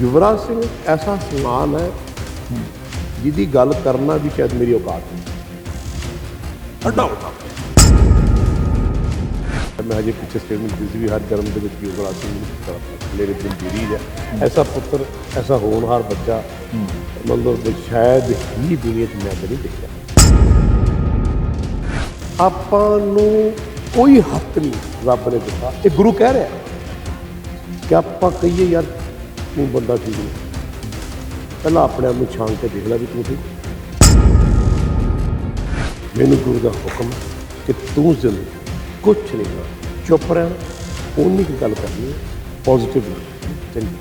ਯੁਵਰਾਜ ਸਿੰਘ ਐਸਾ ਸਨਮਾਨ ਹੈ ਜਿਹਦੀ ਗੱਲ ਕਰਨਾ ਵੀ ਸ਼ਾਇਦ ਮੇਰੀ ਔਕਾਤ ਨਹੀਂ। ਅੱਡਾ ਮੈਂ ਹਜੇ ਪਿੱਛੇ ਸਟੇਟਮੈਂਟ ਦਿੱਤੀ ਸੀ ਵੀ ਹਰ ਜਨਮ ਦੇ ਵਿੱਚ ਯੁਵਰਾਜ ਸਿੰਘ ਨੂੰ ਕਰਦਾ ਮੇਰੇ ਦਿਲ ਦੀ ਹੈ। ਐਸਾ ਪੁੱਤਰ, ਐਸਾ ਹੋਣਹਾਰ ਬੱਚਾ, ਮਤਲਬ ਸ਼ਾਇਦ ਹੀ ਦੁਨੀਆ 'ਚ ਮੈਂ ਕਦੇ ਦੇਖਿਆ ਆਪਾਂ ਨੂੰ ਕੋਈ ਹੱਕ ਨਹੀਂ ਰੱਬ ਨੇ ਦਿੱਤਾ। ਇਹ ਗੁਰੂ ਕਹਿ ਰਿਹਾ। ਕਿ ਆਪਾਂ ਕਹੀਏ, ਯਾਰ ਤੂੰ ਬੰਦਾ ਠੀਕ ਨਹੀਂ ਪਹਿਲਾਂ ਆਪਣੇ ਆਪ ਨੂੰ ਛਾਣ ਕੇ ਦੇਖ ਲੈ ਵੀ ਤੂੰ ਠੀਕ। ਮੈਨੂੰ ਗੁਰੂ ਦਾ ਹੁਕਮ ਹੈ ਕਿ ਤੂੰ ਜ਼ਿੰਦਗੀ ਕੁਛ ਨਹੀਂ ਕਰ ਚੁੱਪ ਰਹਿਣਾ ਉਨੀ ਕੁ ਗੱਲ ਕਰਨੀ ਪੋਜ਼ਿਟਿਵ ਚੰਗੀ।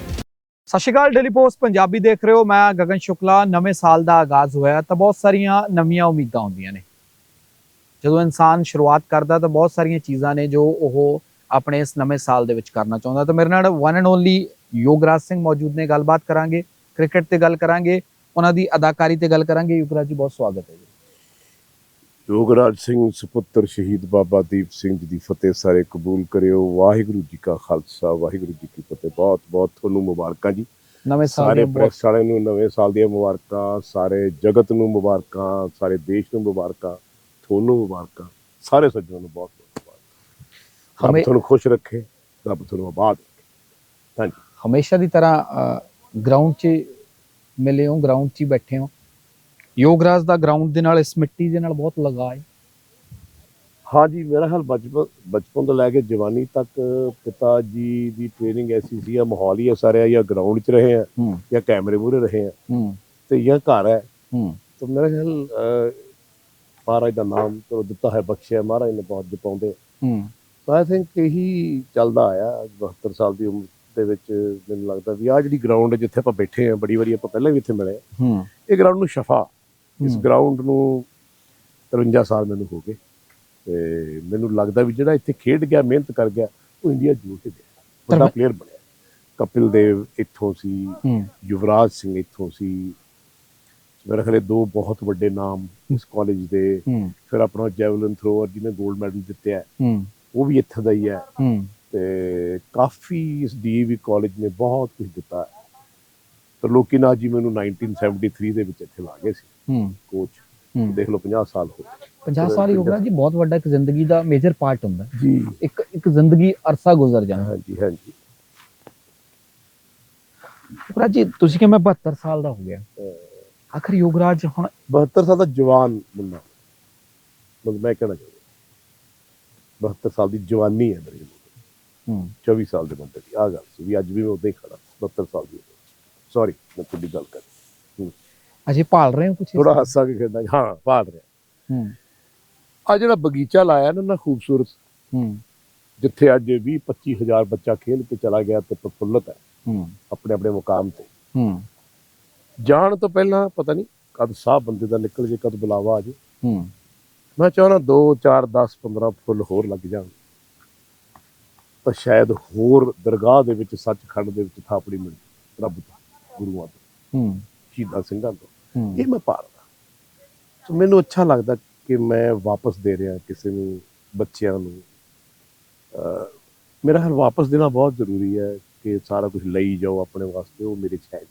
ਸਤਿ ਸ਼੍ਰੀ ਅਕਾਲ ਡੇਲੀ ਪੋਸਟ ਪੰਜਾਬੀ ਦੇਖ ਰਹੇ ਹੋ। ਮੈਂ ਗਗਨ ਸ਼ੁਕਲਾ, ਨਵੇਂ ਸਾਲ ਦਾ ਆਗਾਜ਼ ਹੋਇਆ ਤਾਂ ਬਹੁਤ ਸਾਰੀਆਂ ਨਵੀਆਂ ਉਮੀਦਾਂ ਹੁੰਦੀਆਂ ਨੇ। ਜਦੋਂ ਇਨਸਾਨ ਸ਼ੁਰੂਆਤ ਕਰਦਾ ਤਾਂ ਬਹੁਤ ਸਾਰੀਆਂ ਚੀਜ਼ਾਂ ਨੇ ਜੋ ਉਹ ਆਪਣੇ ਇਸ ਨਵੇਂ ਸਾਲ ਦੇ ਵਿੱਚ ਕਰਨਾ ਚਾਹੁੰਦਾ ਤਾਂ ਮੇਰੇ ਨਾਲ one and only Yograj Singh ਮੌਜੂਦ ਨੇ ਗੱਲਬਾਤ ਕਰਾਂਗੇ ਕ੍ਰਿਕਟ ਤੇ ਗੱਲ ਕਰਾਂਗੇ ਉਹਨਾਂ ਦੀ ਅਦਾਕਾਰੀ ਤੇ ਗੱਲ ਕਰਾਂਗੇ। ਯੋਗਰਾਜ ਜੀ ਬਹੁਤ ਸਵਾਗਤ ਹੈ ਜੀ। ਯੋਗਰਾਜ ਸਿੰਘ ਸੁਪੁੱਤਰ ਸ਼ਹੀਦ ਬਾਬਾ ਦੀਪ ਸਿੰਘ ਜੀ ਦੀ ਫਤਿਹ ਸਾਰੇ ਕਬੂਲ ਕਰਿਓ। ਵਾਹਿਗੁਰੂ ਜੀ ਕਾ ਖਾਲਸਾ ਵਾਹਿਗੁਰੂ ਜੀ ਕੀ ਫਤਿਹ। ਬਹੁਤ ਬਹੁਤ ਤੁਹਾਨੂੰ ਮੁਬਾਰਕਾਂ ਜੀ। ਨਵੇਂ ਸਾਲ ਸਾਰੇ ਪ੍ਰੈਸ ਵਾਲਿਆਂ ਨੂੰ ਨਵੇਂ ਸਾਲ ਦੀਆਂ ਮੁਬਾਰਕਾਂ ਸਾਰੇ ਜਗਤ ਨੂੰ ਮੁਬਾਰਕਾਂ ਸਾਰੇ ਦੇਸ਼ ਨੂੰ ਮੁਬਾਰਕਾਂ ਤੁਹਾਨੂੰ ਮੁਬਾਰਕਾਂ। ਸਾਰੇ ਸੱਜਣਾਂ ਨੂੰ ਬਹੁਤ ਬਹੁਤ ਮੁਬਾਰਕਾਂ। ਰੱਬ ਹਮੇ- ਤੁਹਾਨੂੰ ਖੁਸ਼ ਰੱਖੇ ਰੱਬ ਤੁਹਾਨੂੰ ਆਬਾਦ ਰੱਖੇ। ਹਾਂਜੀ। ਹਮੇਸ਼ਾ ਦੀ ਤਰ੍ਹਾਂ ਗਰਾਊਂਡ 'ਚ ਮਿਲੇ ਹੋ ਗਰਾਊਂਡ 'ਚ ਹੀ ਬੈਠੇ ਹੋ। ਯੋਗਰਾਜ ਦਾ ਗਰਾਊਂਡ ਦੇ ਨਾਲ ਇਸ ਮਿੱਟੀ ਦੇ ਨਾਲ ਬਹੁਤ ਲਗਾਅ ਹੈ। ਹਾਂਜੀ ਮੇਰਾ ਹਾਲ ਬਚਪਨ ਬਚਪਨ ਤੋਂ ਲੈ ਕੇ ਜਵਾਨੀ ਤੱਕ ਪਿਤਾ ਜੀ ਦੀ ਟ੍ਰੇਨਿੰਗ ਐਸੀ ਸੀ ਆ ਮਾਹੌਲ ਹੀ ਐਸਾ ਰਿਹਾ ਜਾਂ ਗਰਾਊਂਡ 'ਚ ਰਹੇ ਆ ਹੂੰ। ਜਾਂ ਕੈਮਰੇ ਮੂਹਰੇ ਰਹੇ ਆ ਹੂੰ। ਤੇ ਜਾਂ ਘਰ ਹੈ। ਹੂੰ। ਤਾਂ ਮੇਰਾ ਖਿਆਲ ਮਹਾਰਾਜ ਦਾ ਨਾਮ ਚਲੋ ਦਿੱਤਾ ਹੈ ਬਖਸ਼ਿਆ ਮਹਾਰਾਜ ਨੇ ਬਹੁਤ ਜਪਾਉਂਦੇ। ਹੂੰ। ਤਾਂ ਆਈ ਥਿੰਕ ਇਹੀ ਚੱਲਦਾ ਆਇਆ 72 ਸਾਲ ਦੀ ਉਮਰ ਦੇ ਵਿੱਚ ਮੈਨੂੰ ਲੱਗਦਾ ਵੀ ਆ ਜਿਹੜੀ ਗਰਾਊਂਡ ਜਿੱਥੇ ਆਪਾਂ ਬੈਠੇ ਆ ਬੜੀ ਵਾਰੀ ਆਪਾਂ ਪਹਿਲਾਂ ਵੀ ਇੱਥੇ ਮਿਲੇ ਹੂੰ। ਇਹ ਗਰਾਊਂਡ ਨੂੰ ਸ਼ਫਾ। ਇਸ। ਗਰਾਊਂਡ ਨੂੰ 53 ਸਾਲ ਮੈਨੂੰ ਹੋ ਗਏ। ਤੇ ਮੈਨੂੰ ਲੱਗਦਾ ਵੀ ਜਿਹੜਾ ਇੱਥੇ ਖੇਡ ਗਿਆ ਮਿਹਨਤ ਕਰ ਗਿਆ ਉਹ ਇੰਡੀਆ ਜੂ ਕੇ ਗਿਆ ਵੱਡਾ ਪਲੇਅਰ ਬਣਿਆ। ਕਪਿਲ ਦੇਵ ਇੱਥੋਂ ਸੀ ਯੁਵਰਾਜ ਸਿੰਘ ਇੱਥੋਂ ਸੀ। ਮੇਰੇ ਖਿਆਲ ਦੋ ਬਹੁਤ ਵੱਡੇ ਨਾਮ ਇਸ ਕਾਲਜ ਦੇ। ਫਿਰ ਆਪਣਾ ਜੈਵਲਿਨ ਥਰੋਅਰ ਜਿਹਨੇ 골ਡ ਮੈਡਲ ਜਿੱਤਿਆ। ਹੂੰ। ਉਹ ਵੀ ਇੱਥੇ ਦਾ ਹੀ ਹੈ। ਹੂੰ। ਤੇ ਕਾਫੀ ਇਸ ਡੀਵੀ ਕਾਲਜ ਨੇ ਬਹੁਤ ਕੁਝ ਦਿੱਤਾ। ਹੈ। ਤੇ ਲੋਕੀਨਾਥ ਜੀ ਮੈਨੂੰ 1973 ਦੇ ਵਿੱਚ ਇੱਥੇ ਲਾ ਗਏ ਸੀ। ਹੂੰ। ਕੋਚ ਹੂੰ। ਦੇਖ ਲਓ 50 ਸਾਲ ਹੋ ਗਏ। 50 ਸਾਲ ਯੋਗਰਾਜ ਜੀ ਬਹੁਤ ਵੱਡਾ ਇੱਕ ਜ਼ਿੰਦਗੀ ਦਾ ਮੇਜਰ ਪਾਰਟ ਹੁੰਦਾ। ਹੈ। ਜੀ। ਇੱਕ ਇੱਕ ਜ਼ਿੰਦਗੀ ਅਰਸਾ ਗੁਜ਼ਰ ਜਾਂਦਾ। ਹਾਂਜੀ ਹਾਂਜੀ। ਯੋਗਰਾਜ ਜੀ ਤੁਸੀਂ ਕਿ ਮੈਂ 72 ਸਾਲ ਦਾ ਹੋ ਗਿਆ। ਆਖਰ ਯੋਗਰਾਜ ਹੁਣ 72 ਸਾਲ ਦਾ ਜਵਾਨ ਮੁੰਡਾ। ਮਤਲਬ ਮੈਂ ਕਹਿਣਾ ਚਾਹੁੰਦਾ। 72 ਸਾਲ ਦੀ ਜਵਾਨੀ ਹੈ ਮੇਰੀ ਹੂੰ 24 ਸਾਲ ਦੇ ਬੰਦੇ ਦੀ ਆ ਗੱਲ ਸੀ ਵੀ ਅੱਜ ਵੀ ਮੈਂ ਉਦਾਂ ਹੀ ਖੜਾ 72 ਸਾਲ ਦੀ ਸੌਰੀ ਮੈਂ ਤੁਹਾਡੀ ਗੱਲ ਕਰ ਹੂੰ। ਅਜੇ ਭਾਲ ਰਹੇ ਹੋ ਕੁਝ ਥੋੜਾ ਹਾਸਾ ਕੇ ਖੇਡਦਾ ਹਾਂ ਪਾੜ ਰਿਹਾ। ਹੂੰ। ਆ ਜਿਹੜਾ ਬਗੀਚਾ ਲਾਇਆ ਨਾ ਨਾ ਖੂਬਸੂਰਤ ਹੂੰ। ਜਿੱਥੇ ਅੱਜ 20 25000 ਬੱਚਾ ਖੇਲ ਕੇ ਚਲਾ ਗਿਆ ਤੇ ਪ੍ਰਫੁੱਲਤ ਹੈ ਹੂੰ। ਆਪਣੇ ਆਪਣੇ ਮੁਕਾਮ ਤੇ। ਹੂੰ। ਜਾਣ ਤੋਂ ਪਹਿਲਾਂ ਪਤਾ ਨਹੀਂ ਕਦ ਸਾਹ ਬੰਦੇ ਦਾ ਨਿਕਲ ਜੇ ਕਦ ਬੁਲਾਵਾ ਆ ਜੇ। ਹੂੰ। ਮੈਂ ਚਾਹਣਾ 2 4 10 15 ਫੁੱਲ ਹੋਰ ਲੱਗ ਜਾਣ। ਤਾਂ ਸ਼ਾਇਦ ਹੋਰ ਦਰਗਾਹ ਦੇ ਵਿੱਚ ਸੱਚਖੰਡ ਦੇ ਵਿੱਚ ਥਾਪੜੀ ਮਿਲ ਰੱਬ ਤੋਂ ਗੁਰੂਆਂ ਤੋਂ ਹੂੰ। ਸ਼ਹੀਦਾਂ ਸਿੰਘਾਂ ਤੋਂ। ਇਹ ਮੈਂ ਪਾਲਦਾ ਸੋ ਮੈਨੂੰ ਅੱਛਾ ਲੱਗਦਾ ਕਿ ਮੈਂ ਵਾਪਸ ਦੇ ਰਿਹਾ ਕਿਸੇ ਨੂੰ ਬੱਚਿਆਂ ਨੂੰ। ਮੇਰਾ ਹਰ ਵਾਪਸ ਦੇਣਾ ਬਹੁਤ ਜ਼ਰੂਰੀ ਹੈ ਕਿ ਸਾਰਾ ਕੁਝ ਲਈ ਜਾਓ ਆਪਣੇ ਵਾਸਤੇ ਉਹ ਮੇਰੇ ਚ ਹੈ।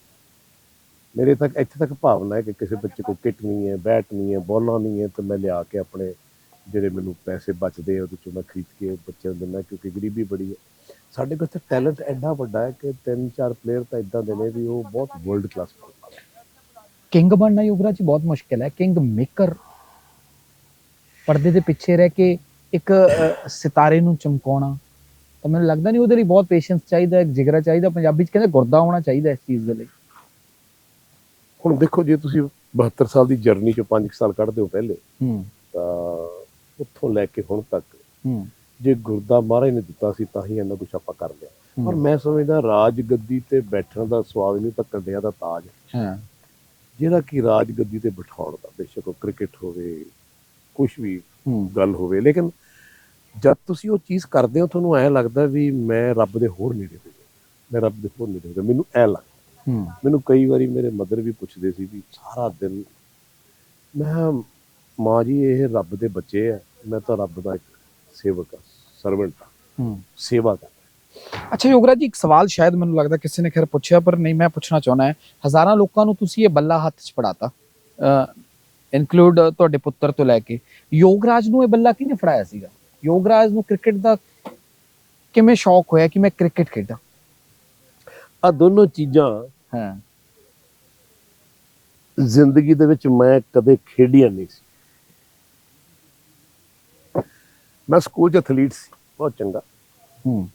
ਮੇਰੇ ਤੱਕ ਇੱਥੇ ਤੱਕ ਭਾਵਨਾ ਹੈ ਕਿ ਕਿਸੇ ਬੱਚੇ ਕੋਲ ਕਿੱਟ ਨਹੀਂ ਹੈ ਬੈਟ ਨਹੀਂ ਹੈ ਬੋਲਾਂ ਨਹੀਂ ਹੈ ਤੇ ਮੈਂ ਲਿਆ ਕੇ ਆਪਣੇ ਜਿਹੜੇ ਮੈਨੂੰ ਪੈਸੇ ਬਚਦੇ ਆ ਉਹਦੇ ਚੋਂ ਮੈਂ ਖਰੀਦ ਕੇ ਬੱਚਿਆਂ ਨੂੰ ਦਿੰਦਾ ਕਿਉਂਕਿ ਗਰੀਬੀ ਬੜੀ ਹੈ। ਸਾਡੇ ਕੋਲ ਇੱਥੇ ਟੈਲੈਂਟ ਐਡਾ ਵੱਡਾ ਹੈ ਕਿ ਤਿੰਨ ਚਾਰ ਪਲੇਅਰ ਤਾਂ ਇਦਾਂ ਦੇ ਨੇ ਵੀ ਉਹ ਬਹੁਤ ਵਰਲਡ ਕਲਾਸ ਕਿੰਗ ਬਣਨਾ ਯੋਗਰਾਜ ਜੀ ਬਹੁਤ ਮੁਸ਼ਕਿਲ ਹੈ। ਕਿੰਗ ਮੇਕਰ ਪਰਦੇ ਦੇ ਪਿੱਛੇ ਰਹਿ ਕੇ ਇੱਕ ਸਿਤਾਰੇ ਨੂੰ ਚਮਕਾਉਣਾ ਤਾਂ ਮੈਨੂੰ ਲੱਗਦਾ ਨਹੀਂ ਉਹਦੇ ਲਈ ਬਹੁਤ ਪੇਸ਼ੈਂਸ ਚਾਹੀਦਾ ਇੱਕ ਜਿਗਰਾ ਚਾਹੀਦਾ। ਪੰਜਾਬੀ ਚ ਕਹਿੰਦੇ ਗੁਰਦਾ ਹੋਣਾ ਚਾਹੀਦਾ ਇਸ ਚੀਜ਼ ਦੇ ਲਈ। ਹੁਣ ਦੇਖੋ ਜੇ ਤੁਸੀਂ 72 ਸਾਲ ਦੀ ਜਰਨੀ ਚੋਂ 5 ਸਾਲ ਕੱਢਦੇ ਹੋ ਪਹਿਲੇ ਹੂੰ। ਤਾਂ ਉੱਥੋਂ ਲੈ ਕੇ ਹੁਣ ਤੱਕ ਹੂੰ। ਜੇ ਗੁਰਦਾ ਮਹਾਰਾਜ ਨੇ ਦਿੱਤਾ ਸੀ ਤਾਂ ਹੀ ਇੰਨਾ ਕੁਝ ਆਪਾਂ ਕਰ ਲਿਆ। ਪਰ ਮੈਂ ਸਮਝਦਾ ਰਾਜ ਗੱਦੀ ਤੇ ਬੈਠਣ ਦਾ ਸਵਾਦ ਨਹੀਂ ਤਾਂ ਕੰਡਿਆਂ ਦਾ ਤਾਜ ਹੈ। ਜਿਹੜਾ ਕਿ ਰਾਜ ਗੱਦੀ ਤੇ ਬਿਠਾਉਣ ਦਾ ਬੇਸ਼ੱਕ ਉਹ ਕ੍ਰਿਕਟ ਹੋਵੇ ਕੁਝ ਵੀ ਗੱਲ ਹੋਵੇ ਲੇਕਿਨ ਜਦ ਤੁਸੀਂ ਉਹ ਚੀਜ਼ ਕਰਦੇ ਹੋ ਤੁਹਾਨੂੰ ਐਂ ਲੱਗਦਾ ਵੀ ਮੈਂ ਰੱਬ ਦੇ ਹੋਰ ਨੇੜੇ ਹੋ ਗਿਆ ਮੈਂ ਰੱਬ ਦੇ ਹੋਰ ਨੇੜੇ ਹੋ ਗਿਆ ਮੈਨੂੰ ਐਂ ਲੱਗਦਾ। ਹੂੰ। ਮੈਨੂੰ ਕਈ ਵਾਰੀ ਮੇਰੇ ਮਦਰ ਵੀ ਪੁੱਛਦੇ ਸੀ ਵੀ ਸਾਰਾ ਦਿਨ ਮੈਂ ਮਾਂ ਜੀ ਇਹ ਰੱਬ ਦੇ ਬੱਚੇ ਆ। ਮੈਂ ਤਾਂ ਰੱਬ ਦਾ ਇੱਕ ਸੇਵਕ ਆ ਸਰਵੈਂਟ ਹੂੰ। ਸੇਵਾ ਕਰ। ਅੱਛਾ ਯੋਗਰਾਜ ਜੀ ਇੱਕ ਸਵਾਲ ਸ਼ਾਇਦ ਮੈਨੂੰ ਲੱਗਦਾ ਕਿਸੇ ਨੇ ਖੈਰ ਪੁੱਛਿਆ ਪਰ ਨਹੀਂ ਮੈਂ ਪੁੱਛਣਾ ਚਾਹੁੰਦਾ ਹੈ। ਹਜ਼ਾਰਾਂ ਲੋਕਾਂ ਨੂੰ ਤੁਸੀਂ ਇਹ ਬੱਲਾ ਹੱਥ 'ਚ ਫੜਾਤਾ ਇਨਕਲੂਡ ਤੁਹਾਡੇ ਪੁੱਤਰ ਤੋਂ ਲੈ ਕੇ। ਯੋਗਰਾਜ ਨੂੰ ਇਹ ਬੱਲਾ ਕਿਹਨੇ ਫੜਾਇਆ ਸੀਗਾ? ਯੋਗਰਾਜ ਨੂੰ ਕ੍ਰਿਕਟ ਦਾ ਕਿਵੇਂ ਸ਼ੌਕ ਹੋਇਆ ਕਿ ਮੈਂ ਕ੍ਰਿਕਟ ਖੇਡਾਂ? ਆ ਦੋਨੋਂ ਚੀਜ਼ਾਂ ਹਾਂ। ਜ਼ਿੰਦਗੀ ਦੇ ਵਿੱਚ ਮੈਂ ਕਦੇ ਖੇਡੀਆਂ ਨਹੀਂ ਸੀ। ਮੈਂ ਸਕੂਲ 'ਚ ਐਥਲੀਟ ਸੀ ਬਹੁਤ ਚੰਗਾ। ਹੂੰ।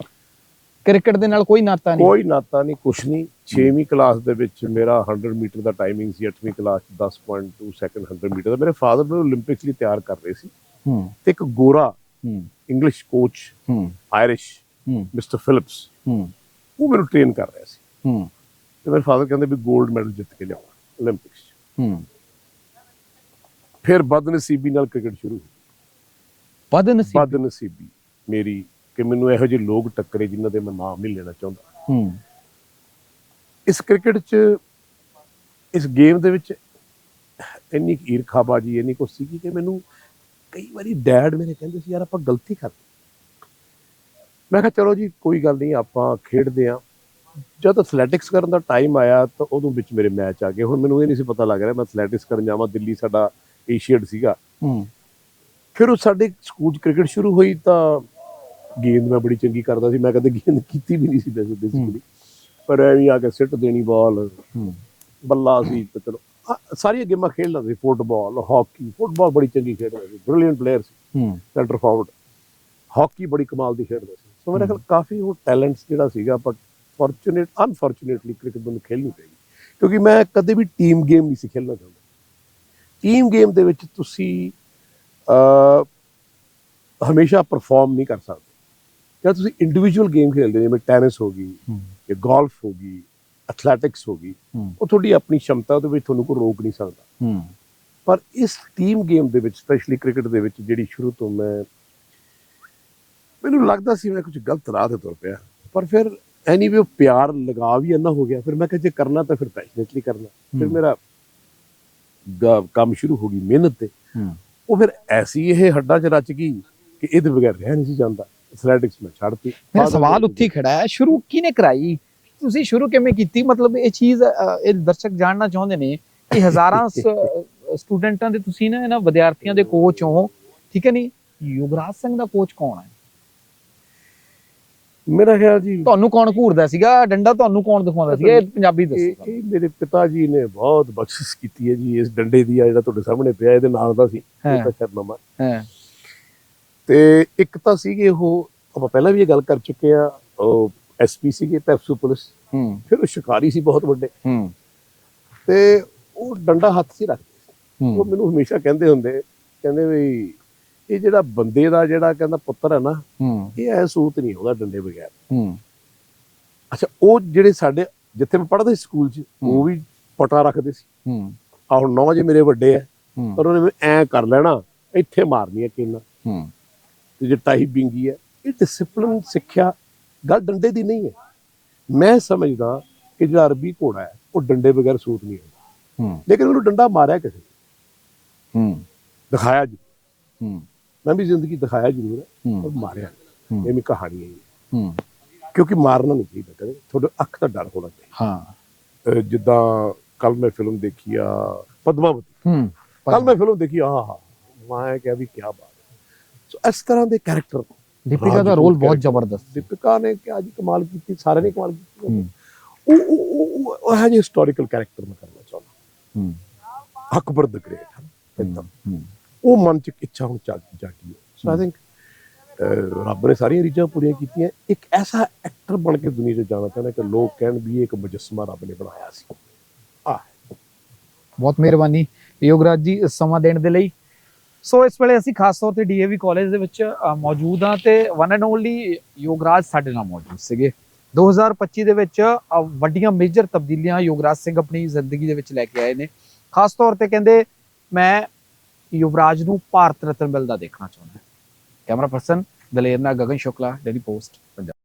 ਕ੍ਰਿਕਟ ਦੇ ਨਾਲ ਕੋਈ ਨਾਤਾ ਨਹੀਂ? ਕੋਈ ਨਾਤਾ ਨਹੀਂ ਕੁਛ ਨਹੀਂ। 6ਵੀਂ ਕਲਾਸ ਦੇ ਵਿੱਚ ਮੇਰਾ 100 ਮੀਟਰ ਦਾ ਟਾਈਮਿੰਗ ਸੀ 8ਵੀਂ ਕਲਾਸ 10.2 ਸੈਕਿੰਡ 100 ਮੀਟਰ ਮੇਰੇ ਫਾਦਰ ਮੈਨੂੰ 올림픽ਸ ਲਈ ਤਿਆਰ ਕਰ ਰਹੇ ਸੀ। ਹੂੰ। ਤੇ ਇੱਕ ਗੋਰਾ ਹੂੰ। ਇੰਗਲਿਸ਼ ਕੋਚ ਹੂੰ। ਆਇਰਿਸ਼ ਹੂੰ। ਮਿਸਟਰ ਫਿਲਿਪਸ ਹੂੰ। ਉਹ ਮੈਨੂੰ ਟ੍ਰੇਨ ਕਰ ਰਿਹਾ ਸੀ। ਹੂੰ। ਤੇ ਮੇਰੇ ਫਾਦਰ ਕਹਿੰਦੇ ਵੀ 골ਡ ਮੈਡਲ ਜਿੱਤ ਕੇ ਲਿਆਉਣਾ 올림픽ਸ ਹੂੰ। ਫਿਰ ਬਦਨਸੀਬੀ ਨਾਲ ਕ੍ਰਿਕਟ ਸ਼ੁਰੂ ਹੋਈ। ਬਦਨਸੀਬ। ਬਦਨਸੀਬੀ। ਮੇਰੀ ਕਿ ਮੈਨੂੰ ਇਹੋ ਜਿਹੇ ਲੋਕ ਟੱਕਰੇ ਜਿਨ੍ਹਾਂ ਦੇ ਮੈਂ ਨਾਮ ਨਹੀਂ ਲੈਣਾ ਚਾਹੁੰਦਾ। ਹੂੰ। ਇਸ ਕ੍ਰਿਕਟ 'ਚ ਇਸ ਗੇਮ ਦੇ ਵਿੱਚ ਇੰਨੀ ਕੁ ਈਰਖਾਬਾਜੀ ਇੰਨੀ ਕੁਛ ਸੀ ਕਿ ਮੈਨੂੰ ਕਈ ਵਾਰੀ ਡੈਡ ਮੇਰੇ ਕਹਿੰਦੇ ਸੀ ਯਾਰ ਆਪਾਂ ਗਲਤੀ ਕਰ। ਮੈਂ ਕਿਹਾ ਚਲੋ ਜੀ ਕੋਈ ਗੱਲ ਨਹੀਂ ਆਪਾਂ ਖੇਡਦੇ ਆਂ ਜਦ ਐਥਲੈਟਿਕਸ ਕਰਨ ਦਾ ਟਾਈਮ ਆਇਆ ਤਾਂ ਉਦੋਂ ਵਿੱਚ ਮੇਰੇ ਮੈਚ ਆ ਗਏ। ਹੁਣ ਮੈਨੂੰ ਇਹ ਨਹੀਂ ਸੀ ਪਤਾ ਲੱਗ ਰਿਹਾ ਮੈਂ ਐਥਲੈਟਿਕਸ ਕਰਨ ਜਾਵਾਂ ਦਿੱਲੀ ਸਾਡਾ ਏਸ਼ੀਅਡ ਸੀਗਾ। ਹੂੰ। ਫਿਰ ਉਹ ਸਾਡੇ ਸਕੂਲ 'ਚ ਕ੍ਰਿਕਟ ਸ਼ੁਰੂ ਹੋਈ ਤਾਂ ਗੇਂਦ ਮੈਂ ਬੜੀ ਚੰਗੀ ਕਰਦਾ ਸੀ ਮੈਂ ਕਦੇ ਗੇਂਦ ਕੀਤੀ ਵੀ ਨਹੀਂ ਸੀ ਵੈਸੇ ਬੇਸਿਕਲੀ ਪਰ ਐਵੇਂ ਆ ਕੇ ਸਿੱਟ ਦੇਣੀ ਬਾਲ ਬੱਲਾ ਸੀ ਤੇ ਚਲੋ। ਸਾਰੀਆਂ ਗੇਮਾਂ ਖੇਡਦਾ ਸੀ ਫੁੱਟਬਾਲ ਹਾਕੀ ਫੁੱਟਬਾਲ ਬੜੀ ਚੰਗੀ ਖੇਡਦਾ ਸੀ ਬ੍ਰਿਲੀਅੰਟ ਪਲੇਅਰ ਸੀ ਸੈਂਟਰ ਫਾਰਵਰਡ। ਹਾਕੀ ਬੜੀ ਕਮਾਲ ਦੀ ਖੇਡਦਾ ਸੀ। ਸੋ ਮੇਰੇ ਖਿਆਲ ਕਾਫੀ ਉਹ ਟੈਲੈਂਟਸ ਜਿਹੜਾ ਸੀਗਾ ਬਟ ਫੋਰਚੂਨੇਟ ਅਨਫੋਰਚੂਨੇਟਲੀ ਕ੍ਰਿਕਟ ਮੈਨੂੰ ਖੇਲਣੀ ਪਈ ਕਿਉਂਕਿ ਮੈਂ ਕਦੇ ਵੀ ਟੀਮ ਗੇਮ ਨਹੀਂ ਸੀ ਖੇਲਣਾ ਚਾਹੁੰਦਾ। ਟੀਮ ਗੇਮ ਦੇ ਵਿੱਚ ਤੁਸੀਂ ਹਮੇਸ਼ਾ ਪਰਫਾਰਮ ਨਹੀਂ ਕਰ ਸਕਦੇ। ਜਾਂ ਤੁਸੀਂ ਇੰਡੀਵਿਜੂਅਲ ਗੇਮ ਖੇਡਦੇ ਹੋ ਜਿਵੇਂ ਟੈਨਿਸ ਹੋ ਗਈ ਜਾਂ ਗੋਲਫ ਹੋ ਗਈ ਐਥਲੈਟਿਕਸ ਹੋ ਗਈ ਉਹ ਤੁਹਾਡੀ ਆਪਣੀ ਸ਼ਮਤਾ ਦੇ ਵਿੱਚ ਤੁਹਾਨੂੰ ਕੋਈ ਰੋਕ ਨਹੀਂ ਸਕਦਾ। ਪਰ ਇਸ ਟੀਮ ਗੇਮ ਦੇ ਵਿੱਚ ਸਪੈਸ਼ਲੀ ਕ੍ਰਿਕਟ ਦੇ ਵਿੱਚ ਜਿਹੜੀ ਸ਼ੁਰੂ ਤੋਂ ਮੈਂ ਮੈਨੂੰ ਲੱਗਦਾ ਸੀ ਮੈਂ ਕੁਝ ਗਲਤ ਰਾਹ ਤੇ ਤੁਰ ਪਿਆ। ਪਰ ਫਿਰ ਐਨੀਵੇ ਉਹ ਪਿਆਰ ਲਗਾ ਵੀ ਇੰਨਾ ਹੋ ਗਿਆ ਫਿਰ ਮੈਂ ਕਿਹਾ ਜੇ ਕਰਨਾ ਤਾਂ ਫਿਰ ਪੈਸ਼ਨੇਟਲੀ ਕਰਨਾ। ਫਿਰ। ਮੇਰਾ ਕੰਮ ਸ਼ੁਰੂ ਹੋ ਗਈ ਮਿਹਨਤ ਤੇ। ਉਹ ਫਿਰ ਐਸੀ ਇਹ ਹੱਡਾਂ 'ਚ ਰਚ ਗਈ ਕਿ ਇਹਦੇ ਬਗੈਰ ਰਹਿ ਨਹੀਂ ਸੀ ਜਾਂਦਾ। ਐਥਲੈਟਿਕਸ ਮੈਂ ਛੱਡਤੀ ਮੇਰਾ ਸਵਾਲ ਉੱਥੇ ਖੜਾ ਹੈ। ਸ਼ੁਰੂ ਕਿਹਨੇ ਕਰਾਈ? ਤੁਸੀਂ ਸ਼ੁਰੂ ਕਿਵੇਂ ਕੀਤੀ? ਮਤਲਬ ਇਹ ਚੀਜ਼ ਇਹ ਦਰਸ਼ਕ ਜਾਣਨਾ ਚਾਹੁੰਦੇ ਨੇ ਕਿ ਹਜ਼ਾਰਾਂ ਸਟੂਡੈਂਟਾਂ ਦੇ ਤੁਸੀਂ ਨਾ ਇਹਨਾਂ ਵਿਦਿਆਰਥੀਆਂ ਦੇ ਕੋਚ ਹੋ। ਠੀਕ ਹੈ ਨਹੀਂ ਯੁਵਰਾਜ ਸਿੰਘ ਦਾ ਕੋਚ ਕੌਣ ਹੈ? ਮੇਰਾ ਖਿਆਲ ਜੀ ਤੁਹਾਨੂੰ ਕੌਣ ਘੂਰਦਾ ਸੀਗਾ? ਡੰਡਾ ਤੁਹਾਨੂੰ ਕੌਣ ਦਿਖਾਉਂਦਾ ਸੀਗਾ? ਇਹ ਪੰਜਾਬੀ ਇਹ ਦੱਸੋ ਇਹ ਮੇਰੇ ਪਿਤਾ ਜੀ ਨੇ ਬਹੁਤ ਬਖਸ਼ਿਸ਼ ਕੀਤੀ ਹੈ ਜੀ ਇਸ ਡੰਡੇ ਦੀ ਆ ਜਿਹੜਾ ਤੁਹਾਡੇ ਸਾਹਮਣੇ ਪਿਆ ਇਹਦੇ ਨਾਲ ਦਾ ਸੀ ਹਾਂ। ਇਹ ਤਾਂ ਸ਼ਰਨਾਮਾ ਹਾਂ। ਤੇ ਇੱਕ ਤਾਂ ਸੀਗੇ ਉਹ ਆਪਾਂ ਪਹਿਲਾਂ ਵੀ ਇਹ ਗੱਲ ਕਰ ਚੁੱਕੇ ਆ ਉਹ ਐਸਪੀ ਸੀਗੇ ਪੈਪਸੂ ਪੁਲਿਸ। ਹੂੰ। ਫਿਰ ਉਹ ਸ਼ਿਕਾਰੀ ਸੀ ਬਹੁਤ ਵੱਡੇ। ਹੂੰ। ਤੇ ਉਹ ਡੰਡਾ ਹੱਥ 'ਚ ਹੀ ਰੱਖਦੇ ਸੀ। ਉਹ ਹੂੰ ਮੈਨੂੰ ਹਮੇਸ਼ਾ ਕਹਿੰਦੇ ਹੁੰਦੇ ਕਹਿੰਦੇ ਵੀ ਇਹ ਜਿਹੜਾ ਬੰਦੇ ਦਾ ਜਿਹੜਾ ਕਹਿੰਦਾ ਪੁੱਤਰ ਹੈ ਨਾ ਇਹ ਐ ਸੂਤ ਨਹੀਂ ਉਹਦਾ ਡੰਡੇ ਬਗੈਰ। ਹੂੰ। ਅੱਛਾ ਉਹ ਜਿਹੜੇ ਸਾਡੇ ਜਿੱਥੇ ਮੈਂ ਪੜ੍ਹਦਾ ਸੀ ਸਕੂਲ 'ਚ ਉਹ ਵੀ ਪਟਾ ਰੱਖਦੇ ਸੀ। ਹੂੰ। ਆ ਹੁਣ ਨੌ ਜੇ ਮੇਰੇ ਵੱਡੇ ਹੂੰ। ਪਰ ਉਹਨੇ ਐ ਕਰ ਲੈਣਾ ਇੱਥੇ ਮਾਰਨੀ ਹੈ ਕਿੰਨਾ। ਹੂੰ। ਤੇ ਜੇ ਟਾਈ ਬਿੰਗੀ ਹੈ ਇਹ ਡਿਸਪਲਿਨ ਸਿੱਖਿਆ ਗੱਲ ਡੰਡੇ ਦੀ ਨਹੀਂ ਹੈ। ਮੈਂ ਸਮਝਦਾ ਕਿ ਜਿਹੜਾ ਅਰਬੀ ਘੋੜਾ ਹੈ ਉਹ ਡੰਡੇ ਬਗੈਰ ਸੂਤ ਨਹੀਂ ਹੁੰਦਾ ਹੂੰ। ਲੇਕਿਨ ਉਹਨੂੰ ਡੰਡਾ ਮਾਰਿਆ ਕਿਸੇ ਹੂੰ। ਦਿਖਾਇਆ ਜੀ। ਹੂੰ। ਮੈਂ ਵੀ ਜ਼ਿੰਦਗੀ ਦਿਖਾਇਆ ਜ਼ਰੂਰ ਹੈ ਪਰ ਹੂੰ ਮਾਰਿਆ ਨਹੀਂ। ਹੂੰ। ਇਹ ਵੀ ਕਹਾਣੀ ਹੈ ਜੀ। ਹੂੰ। ਕਿਉਂਕਿ ਮਾਰਨਾ ਨਹੀਂ ਚਾਹੀਦਾ ਕਦੇ। ਤੁਹਾਡੇ ਅੱਖ ਦਾ ਡਰ ਹੋਣਾ ਚਾਹੀਦਾ। ਹਾਂ। ਅਹ ਜਿੱਦਾਂ ਕੱਲ ਮੈਂ ਫਿਲਮ ਦੇਖੀ ਆ ਪਦਮਾਵਤੀ। ਹੂੰ। ਕੱਲ ਮੈਂ ਫਿਲਮ ਦੇਖੀ ਆਹ ਮੈਂ ਕਿਹਾ ਵੀ ਕੀ ਬਾਤ ਹੈ। ਸੋ ਇਸ ਤਰ੍ਹਾਂ ਦੇ ਕੈਰੈਕਟਰ ਦੀਪਿਕਾ ਦਾ ਰੋਲ ਬਹੁਤ ਜ਼ਬਰਦਸਤ ਦੀਪਿਕਾ ਨੇ ਕਿਹਾ ਜੀ ਕਮਾਲ ਕੀਤੀ ਸਾਰਿਆਂ ਨੇ ਕਮਾਲ ਕੀਤੀ। ਹੂੰ। ਉਹ ਉਹ ਉਹ- ਉਹ ਉਹ ਹੈ ਜੀ ਹਿਸਟੋਰੀਕਲ ਕੈਰੈਕਟਰ ਮੈਂ ਕਰਨਾ ਚਾਹੁੰਦਾ। ਹੂੰ। ਅਕਬਰ ਦ ਗ੍ਰੇਟ ਇਦਾਂ ਹੂੰ। ਉਹ ਮਨ ਚ ਇੱਛਾ ਹੁਣ ਜਾਗ ਹੈ। ਸੋ ਆਈ ਥਿੰਕ ਰੱਬ ਨੇ ਸਾਰੀਆਂ ਰੀਝਾਂ ਪੂਰੀਆਂ ਕੀਤੀਆਂ। ਇੱਕ ਐਸਾ ਐਕਟਰ ਬਣ ਕੇ ਦੁਨੀਆ 'ਚ ਜਾਣਾ ਚਾਹੁੰਦਾ ਕਿ ਲੋਕ ਕਹਿਣ ਵੀ ਇੱਕ ਮੁਜੱਸਮਾ ਰੱਬ ਨੇ ਬਣਾਇਆ ਸੀ। ਆਹ ਬਹੁਤ ਮਿਹਰਬਾਨੀ। ਯੋਗਰਾਜ ਜੀ ਸਮਾਂ ਦੇਣ ਦੇ ਲਈ। ਸੋ ਇਸ ਵੇਲੇ ਅਸੀਂ ਖਾਸ ਤੌਰ ਤੇ ਡੀਏਵੀ ਕਾਲਜ ਦੇ ਵਿੱਚ ਮੌਜੂਦ ਹਾਂ ਤੇ ਵਨ ਐਂਡ ਓਨਲੀ ਯੋਗਰਾਜ ਸਾਡੇ ਨਾਲ ਮੌਜੂਦ ਸੀਗੇ। 2025 ਦੇ ਵਿੱਚ ਵੱਡੀਆਂ ਮੇਜਰ ਤਬਦੀਲੀਆਂ ਯੋਗਰਾਜ ਸਿੰਘ ਆਪਣੀ ਜ਼ਿੰਦਗੀ ਦੇ ਵਿੱਚ ਲੈ ਕੇ ਆਏ ਨੇ। ਖਾਸ ਤੌਰ ਤੇ ਕਹਿੰਦੇ ਮੈਂ ਯੁਵਰਾਜ ਨੂੰ ਭਾਰਤ ਰਤਨ ਮਿਲਦਾ ਦੇਖਣਾ ਚਾਹੁੰਦਾ ਕੈਮਰਾ ਪਰਸਨ ਦਲੇਰ ਨਾਲ ਗਗਨ ਸ਼ੁਕਲਾ, ਡੇਲੀ ਪੋਸਟ, ਪੰਜਾਬ।